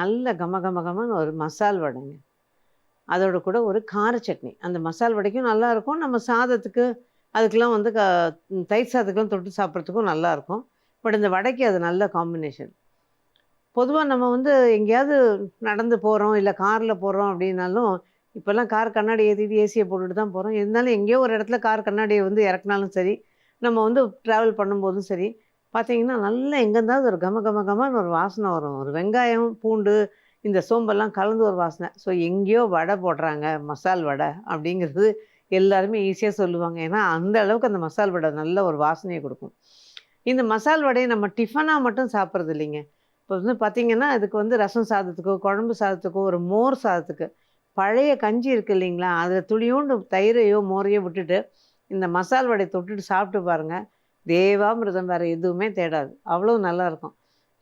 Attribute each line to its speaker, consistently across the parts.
Speaker 1: நல்ல கம கம கமன்னு ஒரு மசால் வடைங்க. அதோட கூட ஒரு கார சட்னி. அந்த மசால் வடைக்கும் நல்லாயிருக்கும் நம்ம சாதத்துக்கு அதுக்கெல்லாம் வந்து க தயிர் சாதத்துக்கெல்லாம் தொட்டு சாப்பிட்றதுக்கும் நல்லாயிருக்கும் பட் இந்த வடைக்கு அது நல்ல காம்பினேஷன் பொதுவாக நம்ம வந்து எங்கேயாவது நடந்து போகிறோம் இல்லை காரில் போகிறோம் அப்படின்னாலும் இப்போல்லாம் கார் கண்ணாடி ஏற்றிட்டு ஏசியை போட்டுட்டு தான் போகிறோம் இருந்தாலும் எங்கேயோ ஒரு இடத்துல கார் கண்ணாடியை வந்து இறக்குனாலும் சரி நம்ம வந்து ட்ராவல் பண்ணும்போதும் சரி பார்த்தீங்கன்னா நல்லா எங்கேருந்தாவது ஒரு கம கம கமன்னு ஒரு வாசனை வரும். ஒரு வெங்காயம் பூண்டு இந்த சோம்பெல்லாம் கலந்து ஒரு வாசனை. ஸோ எங்கேயோ வடை போடுறாங்க மசால் வடை அப்படிங்கிறது எல்லாருமே ஈஸியாக சொல்லுவாங்க. ஏன்னா அந்த அளவுக்கு அந்த மசால் வடை நல்ல ஒரு வாசனையை கொடுக்கும். இந்த மசால் வடையை நம்ம டிஃபனாக மட்டும் சாப்பிட்றது இல்லைங்க. இப்போ வந்து பார்த்திங்கன்னா இதுக்கு வந்து ரசம் சாதத்துக்கோ குழம்பு சாதத்துக்கோ ஒரு மோர் சாதத்துக்கு பழைய கஞ்சி இருக்குது இல்லைங்களா? அதில் துளியோண்டு தயிரையோ மோரையோ விட்டுட்டு இந்த மசால் வடையை தொட்டுட்டு சாப்பிட்டு பாருங்கள் தேவாமிரதம் வேறு எதுவுமே தேடாது. அவ்வளோ நல்லாயிருக்கும்.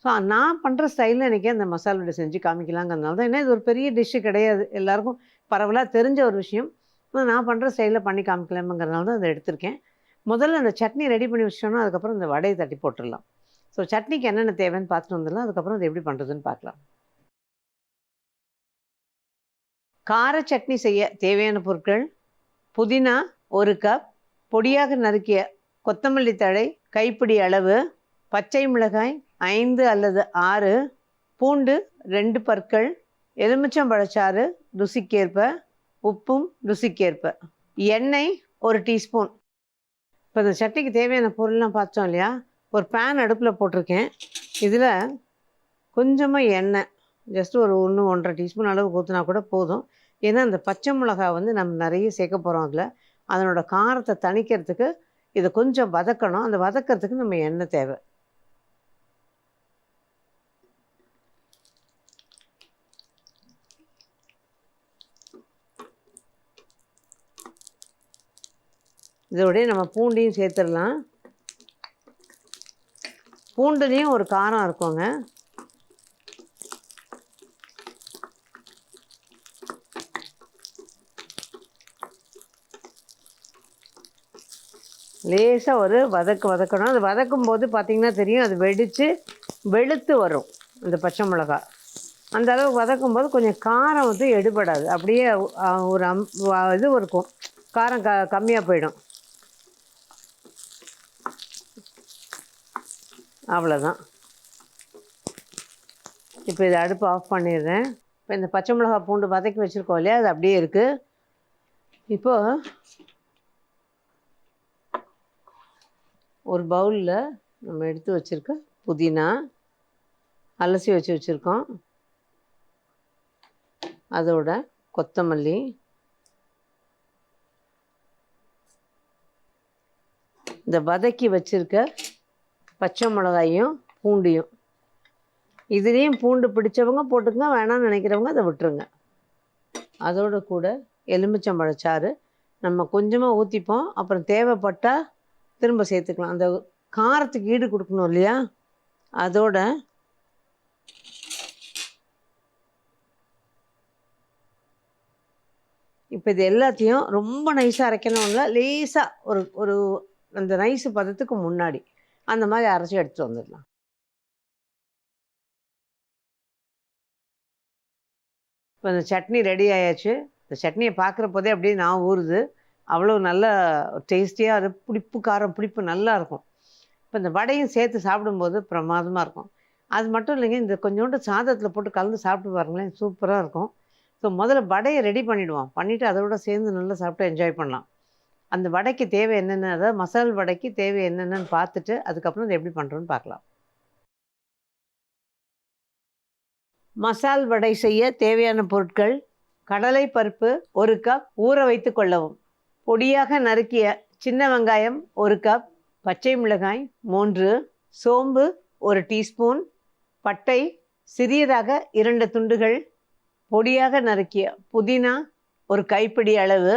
Speaker 1: ஸோ நான் பண்ணுற ஸ்டைலில் எனக்கே அந்த மசாலா வடை செஞ்சு காமிக்கலாங்கிறதுனால தான். ஏன்னா இது ஒரு பெரிய டிஷ்ஷு கிடையாது. எல்லாருக்கும் பரவலாக தெரிஞ்ச ஒரு விஷயம். நான் பண்ணுற ஸ்டைலில் பண்ணி காமிக்கலாமுங்கிறதுனால தான் அதை எடுத்திருக்கேன். முதல்ல அந்த சட்னி ரெடி பண்ணி வச்சிட்டோம்னா அதுக்கப்புறம் இந்த வடையை தட்டி போட்டுடலாம். ஸோ சட்னிக்கு என்னென்ன தேவைன்னு பார்த்துட்டு வந்துடலாம். அதுக்கப்புறம் அது எப்படி பண்ணுறதுன்னு பார்க்கலாம். கார சட்னி செய்ய தேவையான பொருட்கள் புதினா ஒரு கப் பொடியாக நறுக்கிய கொத்தமல்லி தழை கைப்பிடி அளவு பச்சை மிளகாய் ஐந்து அல்லது ஆறு பூண்டு ரெண்டு பற்கள் எலுமிச்சம்பழச்சாறு ருசிக்கேற்ப உப்பும் ருசிக்கேற்ப. எண்ணெய் ஒரு டீஸ்பூன். இப்போ இந்த சட்னிக்கு தேவையான பொருள்லாம் பார்த்தோம் இல்லையா? ஒரு பேன் அடுப்பில் போட்டிருக்கேன். இதில் கொஞ்சமாக எண்ணெய். ஜஸ்ட் ஒரு ஒன்று ஒன்றரை டீஸ்பூன் அளவு ஊற்றினா கூட போதும். ஏன்னா அந்த பச்சை மிளகாய் வந்து நம்ம நிறைய சேர்க்க போகிறோம் அதில். அதனோட காரத்தை தணிக்கிறதுக்கு இதை கொஞ்சம் வதக்கணும். அந்த வதக்கிறதுக்கு நம்ம எண்ணெய் தேவை. இதோடய நம்ம பூண்டையும் சேர்த்துடலாம். பூண்டுலேயும் ஒரு காரம் இருக்குங்க. லேசாக ஒரு வதக்கு வதக்கணும். அது வதக்கும் போது பார்த்திங்கன்னா தெரியும் அது வெடித்து வெளுத்து வரும் அந்த பச்சை மிளகா. அந்த அளவுக்கு வதக்கும் போது கொஞ்சம் காரம் வந்து எடுபடாது. அப்படியே ஒரு அம் இது இருக்கும். காரம் க கம்மியாக போயிடும். அவ்வளோதான் இப்போ இதை அடுப்பு ஆஃப் பண்ணிடுறேன். இப்போ இந்த பச்சை மிளகா பூண்டு வதக்கி வச்சுருக்கோம் இல்லையா? அது அப்படியே இருக்குது இப்போது ஒரு பவுலில் நம்ம எடுத்து வச்சுருக்க புதினா அலசி வச்சு வச்சுருக்கோம். அதோட கொத்தமல்லி. இந்த வதக்கி வச்சுருக்க பச்சை மிளகாயும் பூண்டையும். இதுலேயும் பூண்டு பிடிச்சவங்க போட்டுக்கங்க வேணாம்னு நினைக்கிறவங்க அதை விட்டுருங்க. அதோட கூட எலுமிச்சம்பழச்சாறு நம்ம கொஞ்சமாக ஊற்றிப்போம் அப்புறம் தேவைப்பட்டால் திரும்ப சேர்த்துக்கலாம். அந்த காரத்துக்கு ஈடு கொடுக்கணும் இல்லையா? அதோட இப்போ இது எல்லாத்தையும் ரொம்ப நைஸாக அரைக்கணும்ல லேசாக ஒரு ஒரு அந்த நைஸு பதத்துக்கு முன்னாடி அந்த மாதிரி அரைச்சி எடுத்துகிட்டு வந்துடலாம். இப்போ இந்த சட்னி ரெடி ஆயாச்சு. இந்த சட்னியை பார்க்குற போதே அப்படியே நான் ஊறுது. அவ்வளோ நல்ல டேஸ்டியாக அது புளிப்பு காரம் புளிப்பு நல்லா இருக்கும். இப்போ இந்த வடையும் சேர்த்து சாப்பிடும்போது பிரமாதமாக இருக்கும். அது மட்டும் இல்லைங்க இந்த கொஞ்சோண்டு சாதத்தில் போட்டு கலந்து சாப்பிட்டு பாருங்களேன் சூப்பராக இருக்கும். ஸோ முதல்ல வடையை ரெடி பண்ணிவிடுவோம் பண்ணிவிட்டு அதோட சேர்ந்து நல்லா சாப்பிட்டு என்ஜாய் பண்ணலாம். அந்த வடைக்கு தேவை என்னென்ன அதாவது மசால் வடைக்கு தேவை என்னென்னு பார்த்துட்டு அதுக்கப்புறம் அதை எப்படி பண்ணுறோன்னு பார்க்கலாம். மசால் வடை செய்ய தேவையான பொருட்கள் கடலை பருப்பு ஒரு கப் ஊற வைத்து கொள்ளவும். பொடியாக நறுக்கிய சின்ன வெங்காயம் ஒரு கப் பச்சை மிளகாய் மூன்று சோம்பு ஒரு டீஸ்பூன் பட்டை சிறியதாக இரண்டு துண்டுகள் பொடியாக நறுக்கிய புதினா ஒரு கைப்பிடி அளவு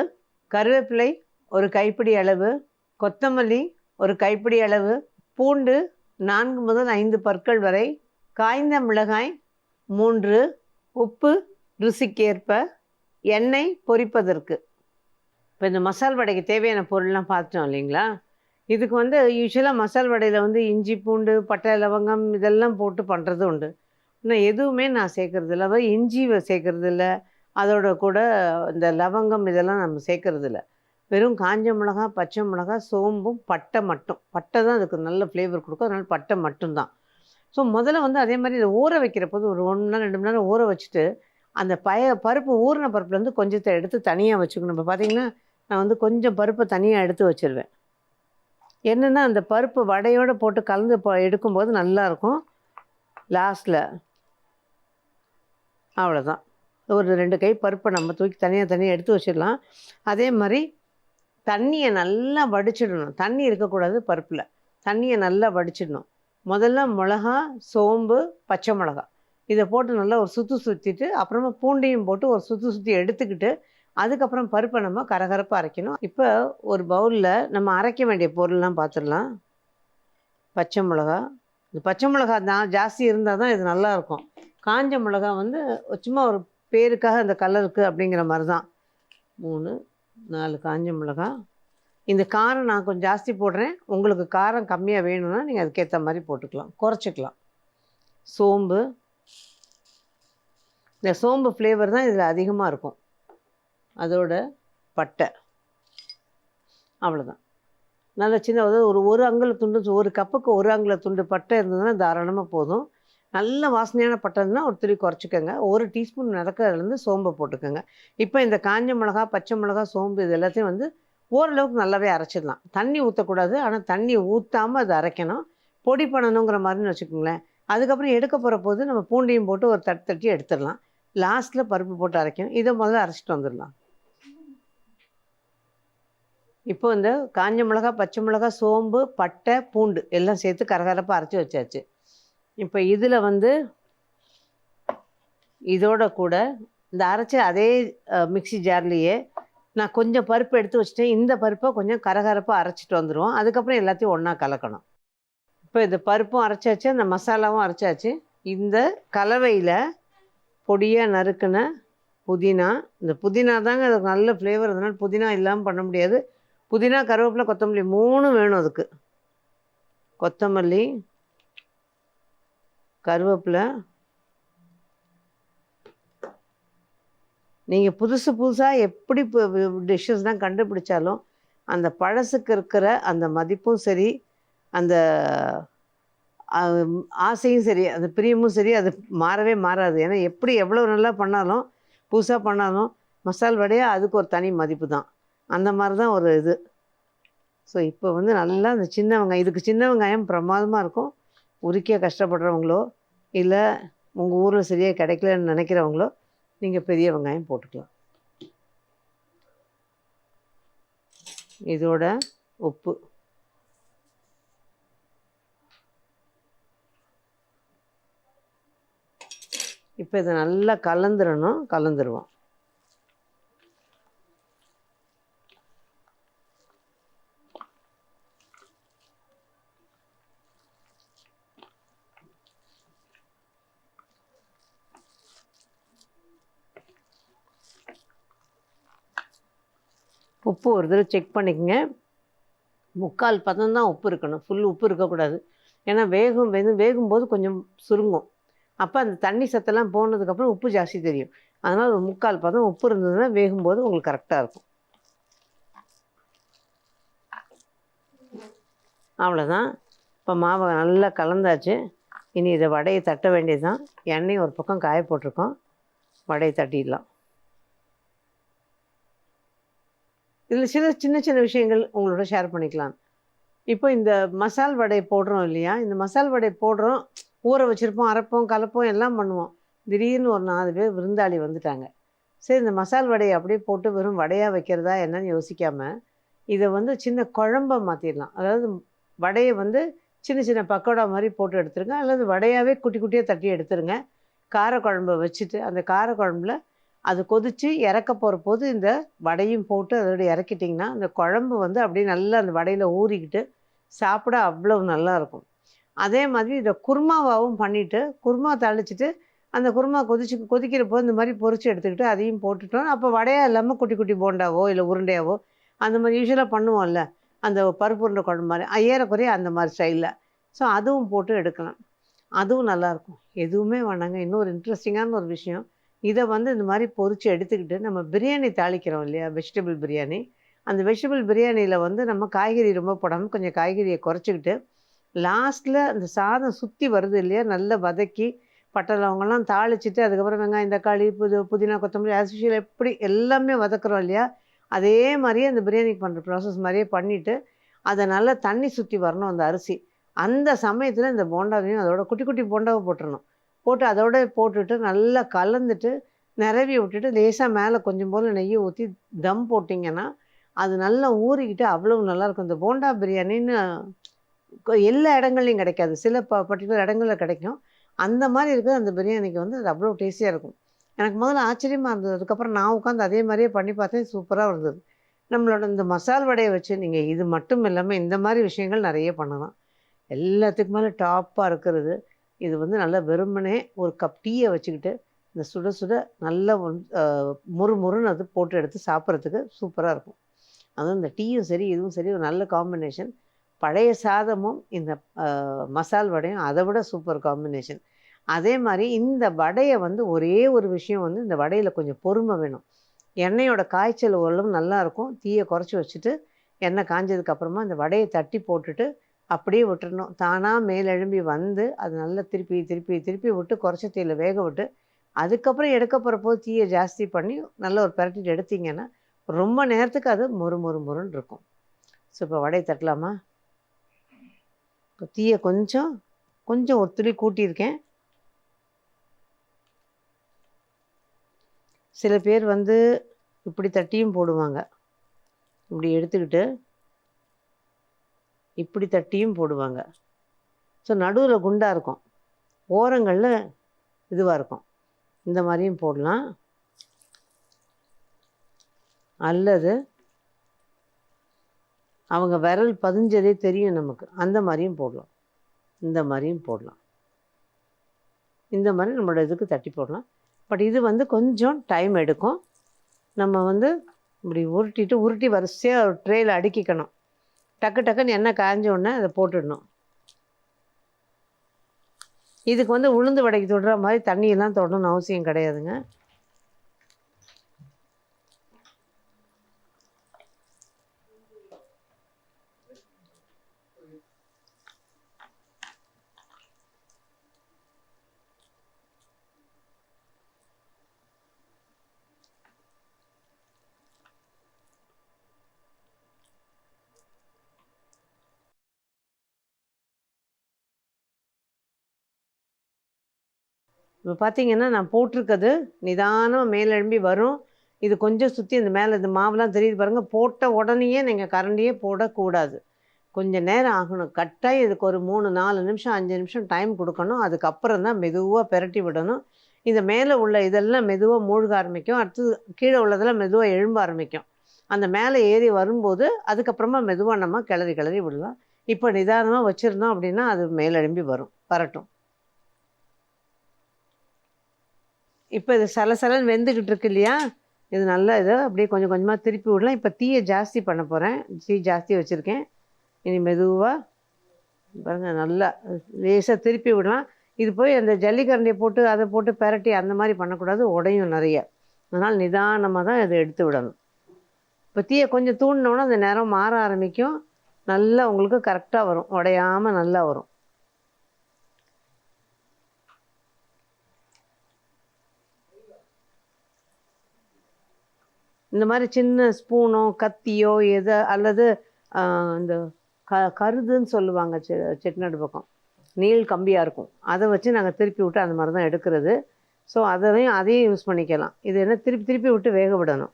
Speaker 1: கருவேப்பிலை ஒரு கைப்பிடி அளவு கொத்தமல்லி ஒரு கைப்பிடி அளவு பூண்டு நான்கு முதல் ஐந்து பற்கள் வரை காய்ந்த மிளகாய் மூன்று உப்பு ருசிக்கேற்ப எண்ணெய் பொரிப்பதற்கு. இப்போ இந்த மசால் வடைக்கு தேவையான பொருள்லாம் பார்த்துட்டோம் இல்லைங்களா? இதுக்கு வந்து யூஸ்வலாக மசால் வடையில் வந்து இஞ்சி பூண்டு பட்டை லவங்கம் இதெல்லாம் போட்டு பண்ணுறது உண்டு. ஆனால் எதுவுமே நான் சேர்க்கறது இல்லை. அதாவது இஞ்சி சேர்க்கறது இல்லை. அதோட கூட இந்த லவங்கம் இதெல்லாம் நம்ம சேர்க்கறது இல்லை. வெறும் காஞ்ச மிளகா பச்சை மிளகா சோம்பும் பட்டை மட்டும். பட்டை தான் அதுக்கு நல்ல ஃப்ளேவர் கொடுக்கும். அதனால பட்டை மட்டும்தான். ஸோ முதல்ல வந்து அதே மாதிரி இதை ஊற வைக்கிற போது ஒரு ஒன்று மணி நேரம் ரெண்டு மணி நேரம் ஊற வச்சுட்டு அந்த பய பருப்பு ஊறின பருப்புலேருந்து கொஞ்சத்தை எடுத்து தனியாக வச்சுக்கணும். இப்போ பார்த்தீங்கன்னா நான் வந்து கொஞ்சம் பருப்பை தனியாக எடுத்து வச்சிருவேன். என்னென்னா அந்த பருப்பு வடையோடு போட்டு கலந்து ப எடுக்கும்போது நல்லாயிருக்கும் லாஸ்ட்டில் அவ்வளோதான் ஒரு ரெண்டு கை பருப்பை நம்ம தூக்கி தனியாக தனியாக எடுத்து வச்சிடலாம். அதே மாதிரி தண்ணியை நல்லா வடிச்சிடணும். தண்ணி இருக்கக்கூடாது பருப்பில். தண்ணியை நல்லா வடிச்சிடணும். முதல்ல மிளகா சோம்பு பச்சை மிளகா. இதை போட்டு நல்லா ஒரு சுற்று சுற்றிட்டு அப்புறமா பூண்டையும் போட்டு ஒரு சுற்றி சுற்றி எடுத்துக்கிட்டு அதுக்கப்புறம் பருப்பை நம்ம கரகரப்பாக அரைக்கணும். இப்போ ஒரு பவுலில் நம்ம அரைக்க வேண்டிய பொருள்லாம் பார்த்துடலாம் பச்சை மிளகா. இந்த பச்சை மிளகா தான் ஜாஸ்தி இருந்தால் தான் இது நல்லாயிருக்கும் காஞ்ச மிளகா வந்து சும்மா ஒரு பேருக்காக அந்த கலருக்கு அப்படிங்கிற மாதிரி தான். மூணு நாலு காஞ்ச மிளகா. இந்த காரம் நான் கொஞ்சம் ஜாஸ்தி போடுறேன். உங்களுக்கு காரம் கம்மியாக வேணும்னா நீங்கள் அதுக்கேற்ற மாதிரி போட்டுக்கலாம். குறைச்சிக்கலாம். சோம்பு. இந்த சோம்பு ஃப்ளேவர் தான் இதில் அதிகமாக இருக்கும். அதோட பட்டை. அவ்வளோதான் நல்ல சின்ன அதாவது ஒரு ஒரு அங்குல துண்டு ஒரு கப்புக்கு ஒரு அங்குல துண்டு பட்டை இருந்ததுன்னா தாராளமாக போதும். நல்ல வாசனையான பட்டை இருந்தால் ஒரு துளி குறைச்சிக்கோங்க. ஒரு டீஸ்பூன் நடக்கிறதுலேருந்து சோம்பை போட்டுக்கோங்க. இப்போ இந்த காஞ்ச மிளகா பச்சை மிளகா சோம்பு இது எல்லாத்தையும் வந்து ஓரளவுக்கு நல்லாவே அரைச்சிடலாம். தண்ணி ஊற்றக்கூடாது ஆனால் தண்ணி ஊற்றாமல் அதை அரைக்கணும். பொடி பண்ணணுங்கிற மாதிரின்னு வச்சுக்கோங்களேன். அதுக்கப்புறம் எடுக்க போகிற போது நம்ம பூண்டையும் போட்டு ஒரு தட்டு தட்டி எடுத்துடலாம். லாஸ்ட்டில் பருப்பு போட்டு அரைக்கணும். இதை முதல்ல அரைச்சிட்டு வந்துடலாம். இப்போ இந்த காஞ்ச மிளகா பச்சை மிளகா சோம்பு பட்டை பூண்டு எல்லாம் சேர்த்து கரகரப்பாக அரைச்சி வச்சாச்சு. இப்போ இதில் வந்து இதோட கூட இந்த அரைச்ச அதே மிக்சி ஜார்லேயே நான் கொஞ்சம் பருப்பு எடுத்து வச்சுட்டேன். இந்த பருப்பை கொஞ்சம் கரகரப்பாக அரைச்சிட்டு வந்துடுவோம் அதுக்கப்புறம் எல்லாத்தையும் ஒன்றா கலக்கணும். இப்போ இந்த பருப்பும் அரைச்சாச்சு அந்த மசாலாவும் அரைச்சாச்சு. இந்த கலவையில் பொடியாக நறுக்கின புதினா இந்த புதினா தாங்க அதுக்கு நல்ல ஃப்ளேவர் அதனால் புதினா இல்லாமல் பண்ண முடியாது. புதினா கருவேப்பிலை கொத்தமல்லி மூணும் வேணும் அதுக்கு. கொத்தமல்லி கருவேப்பிலை. நீங்கள் புதுசு புதுசாக எப்படி டிஷ்ஷஸ் தான் கண்டுபிடிச்சாலும் அந்த பழசுக்கு இருக்கிற அந்த மதிப்பும் சரி அந்த ஆசையும் சரி அந்த பிரியமும் சரி அது மாறவே மாறாது. ஏன்னா எப்படி எவ்வளோ நல்லா பண்ணாலும் புதுசாக பண்ணாலும் மசால் வடையாக அதுக்கு ஒரு தனி மதிப்பு தான். அந்த மாதிரி தான் ஒரு இது. ஸோ இப்போ வந்து நல்லா அந்த சின்ன வெங்காயம் இதுக்கு சின்ன வெங்காயம் பிரமாதமாக இருக்கும். உரிக்க கஷ்டப்படுறவங்களோ இல்லை உங்கள் ஊரில் சரியாக கிடைக்கலன்னு நினைக்கிறவங்களோ நீங்கள் பெரிய வெங்காயம் போட்டுக்கலாம். இதோட உப்பு. இப்போ இதை நல்லா கலந்துடணும் கலந்துருவோம். உப்பு ஒரு தடவை செக் பண்ணிக்கங்க. முக்கால் பதம் தான் உப்பு இருக்கணும். ஃபுல் உப்பு இருக்கக்கூடாது. ஏன்னா வேகும் வெந்து வேகும்போது கொஞ்சம் சுருங்கும். அப்போ அந்த தண்ணி சத்தெல்லாம் போனதுக்கப்புறம் உப்பு ஜாஸ்தி தெரியும். அதனால் ஒரு முக்கால் பதம் உப்பு இருந்ததுன்னா வேகும்போது உங்களுக்கு கரெக்டாக இருக்கும். அவ்வளோதான் இப்போ மாவை நல்லா கலந்தாச்சு. இனி இதை வடையை தட்ட வேண்டியது தான் எண்ணெய் ஒரு பக்கம் காய போட்டிருக்கோம். வடையை தட்டிடலாம். இதில் சில சின்ன சின்ன விஷயங்கள் உங்களோட ஷேர் பண்ணிக்கலாம். இப்போ இந்த மசால் வடை போடுறோம் இல்லையா? இந்த மசால் வடை போடுறோம் ஊற வச்சுருப்போம் அரைப்போம் கலப்போம் எல்லாம் பண்ணுவோம். திடீர்னு ஒரு நாலு பேர் விருந்தாளி வந்துட்டாங்க. சரி இந்த மசால் வடையை அப்படியே போட்டு வெறும் வடையாக வைக்கிறதா என்னன்னு யோசிக்காமல் இதை வந்து சின்ன குழம்ப மாற்றிடலாம் அதாவது வடையை வந்து சின்ன சின்ன பக்கோடா மாதிரி போட்டு எடுத்துருங்க. அல்லது வடையாகவே குட்டி குட்டியாக தட்டி எடுத்துருங்க. காரக்குழம்பை வச்சுட்டு அந்த காரக்குழம்புல அது கொதித்து இறக்க போகிற போது இந்த வடையும் போட்டு அதோட இறக்கிட்டிங்கன்னா அந்த குழம்பு வந்து அப்படியே நல்லா அந்த வடையில் ஊறிக்கிட்டு சாப்பிட அவ்வளோ நல்லா இருக்கும். அதே மாதிரி இதை குருமாவாகவும் பண்ணிவிட்டு குருமா தழிச்சிட்டு அந்த குருமா கொதிச்சு கொதிக்கிற போது இந்த மாதிரி பொறிச்சு எடுத்துக்கிட்டு அதையும் போட்டுட்டோம். அப்போ வடையாக இல்லாமல் குட்டி குட்டி போண்டாவோ இல்லை உருண்டையாவோ அந்த மாதிரி யூஸ்வலாக பண்ணுவோம்ல. அந்த பருப்பு உருண்டை குழம்பு மாதிரி ஏறக்குறைய அந்த மாதிரி ஸ்டைலில் ஸோ அதுவும் போட்டு எடுக்கலாம். அதுவும் நல்லாயிருக்கும் எதுவுமே வேணாங்க. இன்னொரு இன்ட்ரெஸ்டிங்கான ஒரு விஷயம். இதை வந்து இந்த மாதிரி பொறிச்சு எடுத்துக்கிட்டு நம்ம பிரியாணி தாளிக்கிறோம் இல்லையா? வெஜிடபிள் பிரியாணி. அந்த வெஜிடபிள் பிரியாணியில் வந்து நம்ம காய்கறி ரொம்ப போடாமல் கொஞ்சம் காய்கறியை குறைச்சிக்கிட்டு லாஸ்ட்டில் அந்த சாதம் சுற்றி வருது இல்லையா? நல்லா வதக்கி பட்டை லவங்கெல்லாம் தாளிச்சிட்டு அதுக்கப்புறம் வெங்காயம் தக்காளி புது புதினா கொத்தமல்லி as எப்படி எல்லாமே வதக்குறோம் இல்லையா? அதே மாதிரியே அந்த பிரியாணிக்கு பண்ணுற ப்ராசஸ் மாதிரியே பண்ணிவிட்டு அதை நல்லா தண்ணி சுற்றி வரணும் அந்த அரிசி. அந்த சமயத்தில் இந்த போண்டாவையும் அதோட குட்டி குட்டி போண்டாவை போட்டுடணும் போட்டு அதோட போட்டுட்டு நல்லா கலந்துட்டு நிரவி விட்டுட்டு லேசாக மேலே கொஞ்சம் போல் நெய்யை ஊற்றி தம் போட்டிங்கன்னா அது நல்லா ஊறிக்கிட்டு அவ்வளவு நல்லாயிருக்கும் இந்த போண்டா பிரியாணின்னு எல்லா இடங்கள்லையும் கிடைக்காது. சில ப பர்டிகுலர் இடங்களில் கிடைக்கும். அந்த மாதிரி இருக்கிற அந்த பிரியாணிக்கு வந்து அது அவ்வளோ டேஸ்டியாக இருக்கும். எனக்கு முதல்ல ஆச்சரியமாக இருந்தது. அதுக்கப்புறம் நான் உட்காந்து அதே மாதிரியே பண்ணி பார்த்தேன். சூப்பராக இருந்தது. நம்மளோட இந்த மசால் வடையை வச்சு நீங்கள் இது மட்டும் இல்லாமல் இந்த மாதிரி விஷயங்கள் நிறைய பண்ணலாம். எல்லாத்துக்கு மேலே டாப்பாக இருக்கிறது. இது வந்து நல்லா வெறுமனே ஒரு கப் டீயை வச்சுக்கிட்டு இந்த சுட சுட நல்ல முறு முறுன்னு அது போட்டு எடுத்து சாப்பிட்றதுக்கு சூப்பராக இருக்கும். அதுவும் இந்த டீயும் சரி இதுவும் சரி ஒரு நல்ல காம்பினேஷன் பழைய சாதமும் இந்த மசால் வடையும் அதை விட சூப்பர் காம்பினேஷன் அதே மாதிரி இந்த வடையை வந்து ஒரே ஒரு விஷயம் வந்து இந்த வடையில் கொஞ்சம் பொறுமை வேணும். எண்ணெயோட காய்ச்சல் ஓரளவு நல்லாயிருக்கும் தீயை குறைச்சி வச்சுட்டு எண்ணெய் காய்ஞ்சதுக்கப்புறமா இந்த வடையை தட்டி போட்டுட்டு அப்படியே விட்டுறணும். தானாக மேலெழும்பி வந்து அது நல்லா திருப்பி திருப்பி திருப்பி விட்டு குறைச்ச தீயில் வேக விட்டு அதுக்கப்புறம் எடுக்க போகிறப்போ தீயை ஜாஸ்தி பண்ணி நல்ல ஒரு பிரட்டிட்டு எடுத்தீங்கன்னா ரொம்ப நேரத்துக்கு அது மொறு மொறு மொறுன்னு இருக்கும். ஸோ இப்போ வடையை தட்டலாமா? இப்போ தீயை கொஞ்சம் கொஞ்சம் ஒரு துளி கூட்டியிருக்கேன். சில பேர் வந்து இப்படி தட்டியும் போடுவாங்க. இப்படி எடுத்துக்கிட்டு இப்படி தட்டியும் போடுவாங்க. ஸோ நடுவில் குண்டாக இருக்கும். ஓரங்களில் இதுவாக இருக்கும். இந்த மாதிரியும் போடலாம். அல்லது அவங்க விரல் பதிஞ்சதே தெரியும் நமக்கு. அந்த மாதிரியும் போடலாம். இந்த மாதிரியும் போடலாம். இந்த மாதிரி நம்மளோட இதுக்கு தட்டி போடலாம். பட் இது வந்து கொஞ்சம் டைம் எடுக்கும். நம்ம வந்து இப்படி உருட்டிட்டு உருட்டி வரிசையாக ஒரு ட்ரேயில் அடுக்கிக்கணும். டக்கு டக்குன்னு எண்ணெய் காய்ஞ்ச உடனே அதை போட்டுடணும். இதுக்கு வந்து உளுந்து வடைக்கு தொடுற மாதிரி தண்ணியெல்லாம் தொடணும்னு அவசியம் கிடையாதுங்க. இப்போ பார்த்தீங்கன்னா நான் போட்டிருக்கிறது நிதானம் மேலெழும்பி வரும். இது கொஞ்சம் சுற்றி இந்த மேலே இந்த மாவுலாம் தெரியுது பாருங்கள் போட்ட உடனேயே நீங்கள் கரண்டியே போடக்கூடாது. கொஞ்சம் நேரம் ஆகணும். கட்டாயம் இதுக்கு ஒரு மூணு நாலு நிமிஷம் அஞ்சு நிமிஷம் டைம் கொடுக்கணும். அதுக்கப்புறம் தான் மெதுவாக பெரட்டி விடணும். இந்த மேலே உள்ள இதெல்லாம் மெதுவாக மூழ்க ஆரம்பிக்கும். அடுத்து கீழே உள்ளதெல்லாம் மெதுவாக எழும்ப ஆரம்பிக்கும். அந்த மேலே ஏறி வரும்போது அதுக்கப்புறமா மெதுவாக நம்ம கிளறி கிளறி விடலாம். இப்போ நிதானமாக வச்சுருந்தோம் அப்படின்னா அது மேலெழும்பி வரும். பரட்டும். இப்போ இது சலசலன்னு வெந்துக்கிட்டு இருக்கு இல்லையா? இது நல்லா இதை அப்படியே கொஞ்சம் கொஞ்சமாக திருப்பி விடலாம். இப்போ தீயை ஜாஸ்தி பண்ண போகிறேன் தீ ஜாஸ்தி வச்சுருக்கேன். இனி மெதுவாக பாருங்கள் நல்லா லேசாக திருப்பி விடலாம். இது போய் அந்த ஜல்லிக்கரண்டியை போட்டு அதை போட்டு பெரட்டி அந்த மாதிரி பண்ணக்கூடாது. உடையும் நிறைய. அதனால் நிதானமாக தான் இதை எடுத்து விடணும். இப்போ தீயை கொஞ்சம் தூண்டினோன்னா அந்த நேரம் மாற ஆரம்பிக்கும். நல்லா உங்களுக்கு கரெக்டாக வரும். உடையாமல் நல்லா வரும். இந்த மாதிரி சின்ன ஸ்பூனோ கத்தியோ எதோ அல்லது இந்த க கருதுன்னு சொல்லுவாங்க செ செட்டிநாடு பக்கம். நீள் கம்பியாக இருக்கும். அதை வச்சு நாங்கள் திருப்பி விட்டு அந்த மாதிரி தான் எடுக்கிறது. ஸோ அதையும் அதையும் யூஸ் பண்ணிக்கலாம். இது என்ன திருப்பி திருப்பி விட்டு வேக விடணும்.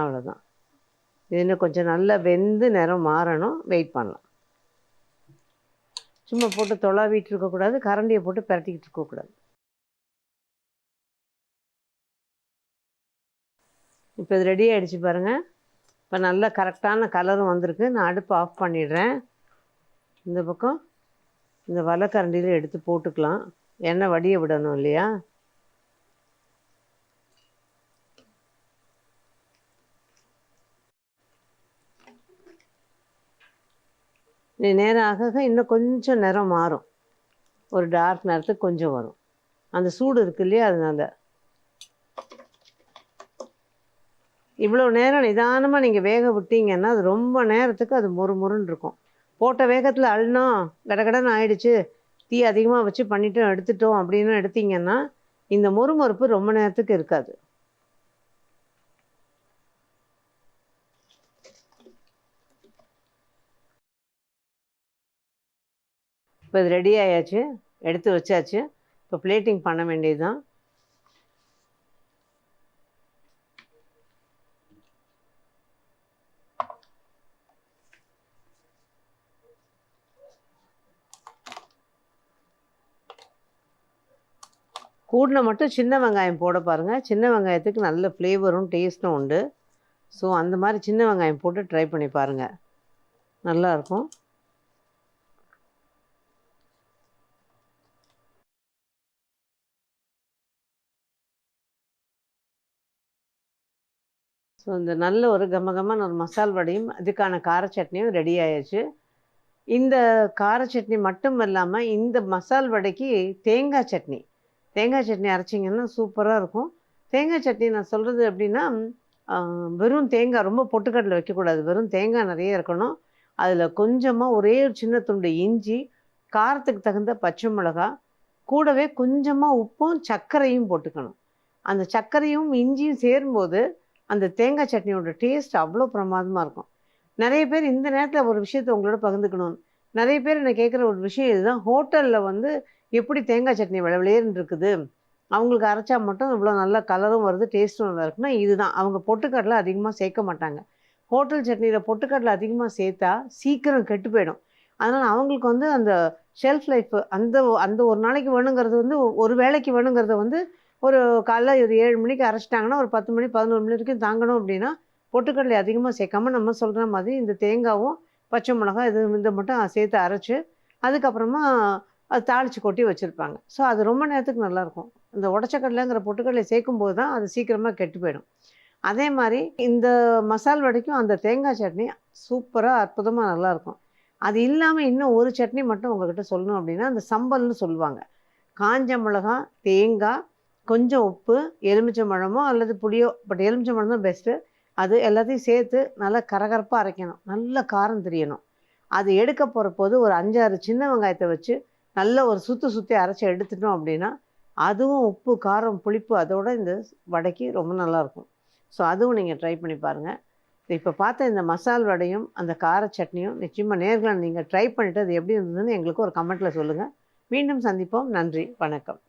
Speaker 1: அவ்வளோதான் இது இன்னும் கொஞ்சம் நல்லா வெந்து நிறம் மாறணும். வெயிட் பண்ணலாம். சும்மா போட்டு தொலாவிட்டு இருக்கக்கூடாது. கரண்டியை போட்டு பிரட்டிக்கிட்டு இருக்கக்கூடாது. இப்போ இது ரெடி ஆகிடுச்சு பாருங்கள் இப்போ நல்ல கரெக்டான கலரும் வந்திருக்கு. நான் அடுப்பு ஆஃப் பண்ணிடுறேன். இந்த பக்கம் இந்த வலைக்கரண்டியில் எடுத்து போட்டுக்கலாம். எண்ணெய் வடிய விடணும் இல்லையா? நேரம் ஆக ஆக இன்னும் கொஞ்சம் நிறம் மாறும். ஒரு டார்க் நேரத்துக்கு கொஞ்சம் வரும். அந்த சூடு இருக்கு இல்லையா? அதனால். இவ்வளோ நேரம் நிதானமாக நீங்கள் வேக விட்டீங்கன்னா அது ரொம்ப நேரத்துக்கு அது மொறு மொறுன்னு இருக்கும். போட்ட வேகத்தில் அழுனோம் கடகடன்னு ஆயிடுச்சு தீ அதிகமாக வச்சு பண்ணிட்டோம் எடுத்துட்டோம் அப்படின்னு எடுத்தீங்கன்னா இந்த மொறுமொறுப்பு ரொம்ப நேரத்துக்கு இருக்காது. இப்போ இது ரெடி ஆயாச்சு எடுத்து வச்சாச்சு. இப்போ பிளேட்டிங் பண்ண வேண்டியது கூடின மட்டும் சின்ன வெங்காயம் போட பாருங்கள் சின்ன வெங்காயத்துக்கு நல்ல ஃப்ளேவரும் டேஸ்ட்டும் உண்டு. ஸோ அந்த மாதிரி சின்ன வெங்காயம் போட்டு ட்ரை பண்ணி பாருங்கள் நல்லாயிருக்கும் ஸோ இந்த நல்ல ஒரு கமகமான ஒரு மசால் வடையும் அதுக்கான கார சட்னியும் ரெடி ஆயிடுச்சு இந்த கார சட்னி மட்டும் இல்லாமல் இந்த மசால் வடைக்கு தேங்காய் சட்னி. தேங்காய் சட்னி அரைச்சிங்கன்னா சூப்பராக இருக்கும். தேங்காய் சட்னி நான் சொல்கிறது எப்படின்னா வெறும் தேங்காய் ரொம்ப பொட்டுக்கடலை வைக்கக்கூடாது. வெறும் தேங்காய் நிறைய இருக்கணும். அதில் கொஞ்சமாக ஒரே ஒரு சின்ன துண்டு இஞ்சி காரத்துக்கு தகுந்த பச்சை மிளகா கூடவே கொஞ்சமாக உப்பும் சர்க்கரையும் போட்டுக்கணும். அந்த சர்க்கரையும் இஞ்சியும் சேரும்போது அந்த தேங்காய் சட்னியோட டேஸ்ட் அவ்வளோ பிரமாதமாக இருக்கும். நிறைய பேர் இந்த நேரத்தில் ஒரு விஷயத்தை உங்களோட பகிர்ந்துக்கணும். நிறைய பேர் என்னை கேட்குற ஒரு விஷயம் இதுதான். ஹோட்டலில் வந்து எப்படி தேங்காய் சட்னி விளவிலேன்னு இருக்குது? அவங்களுக்கு அரைச்சா மட்டும் இவ்வளோ நல்ல கலரும் வருது டேஸ்ட்டும் நல்லா இருக்குன்னா இதுதான். அவங்க பொட்டுக்கடலை அதிகமாக சேர்க்க மாட்டாங்க. ஹோட்டல் சட்னியில் பொட்டுக்கடலை அதிகமாக சேர்த்தா சீக்கிரம் கெட்டு போயிடும். அதனால் அவங்களுக்கு வந்து அந்த ஷெல்ஃப் லைஃப் அந்த அந்த ஒரு நாளைக்கு வேணுங்கிறது வந்து ஒரு வேளைக்கு வேணுங்கிறத வந்து ஒரு காலைல ஒரு ஏழு மணிக்கு அரைச்சிட்டாங்கன்னா ஒரு பத்து மணி பதினோரு மணி வரைக்கும் தாங்கணும் அப்படின்னா பொட்டுக்கடலை அதிகமாக சேர்க்காம நம்ம சொல்கிற மாதிரி இந்த தேங்காவும் பச்சை மிளகாய் இது இந்த மட்டும் சேர்த்து அரைச்சி அதுக்கப்புறமா அது தாளித்து கொட்டி வச்சுருப்பாங்க. ஸோ அது ரொம்ப நேரத்துக்கு நல்லாயிருக்கும் இந்த உடச்சக்கடலைங்கிற பொட்டுக்கடலை சேர்க்கும் போது தான் அது சீக்கிரமாக கெட்டு போயிடும். அதே மாதிரி இந்த மசால் வடைக்கும் அந்த தேங்காய் சட்னி சூப்பராக அற்புதமாக நல்லாயிருக்கும் அது இல்லாமல் இன்னும் ஒரு சட்னி மட்டும் உங்ககிட்ட சொல்லணும் அப்படின்னா அந்த சம்பல்னு சொல்லுவாங்க. காஞ்ச மிளகா தேங்காய் கொஞ்சம் உப்பு எலுமிச்சை பழமோ அல்லது புளியோ பட் எலுமிச்சம்பழம் தான் பெஸ்ட்டு அது எல்லாத்தையும் சேர்த்து நல்லா கரகரப்பாக அரைக்கணும். நல்ல காரம் தெரியணும். அது எடுக்க போகிற போது ஒரு அஞ்சாறு சின்ன வெங்காயத்தை வச்சு நல்ல ஒரு சுற்றி சுற்றி அரைச்சி எடுத்துட்டோம் அப்படின்னா அதுவும் உப்பு காரம் புளிப்பு அதோட இந்த வடைக்கு ரொம்ப நல்லாயிருக்கும் ஸோ அதுவும் நீங்கள் ட்ரை பண்ணி பாருங்கள் இப்போ பார்த்த இந்த மசால் வடையும் அந்த கார சட்னியும் நிச்சயமாக நேர்களை நீங்கள் ட்ரை பண்ணிவிட்டு அது எப்படி இருந்ததுன்னு எங்களுக்கு ஒரு கமெண்ட்டில் சொல்லுங்கள் மீண்டும் சந்திப்போம். நன்றி. வணக்கம்.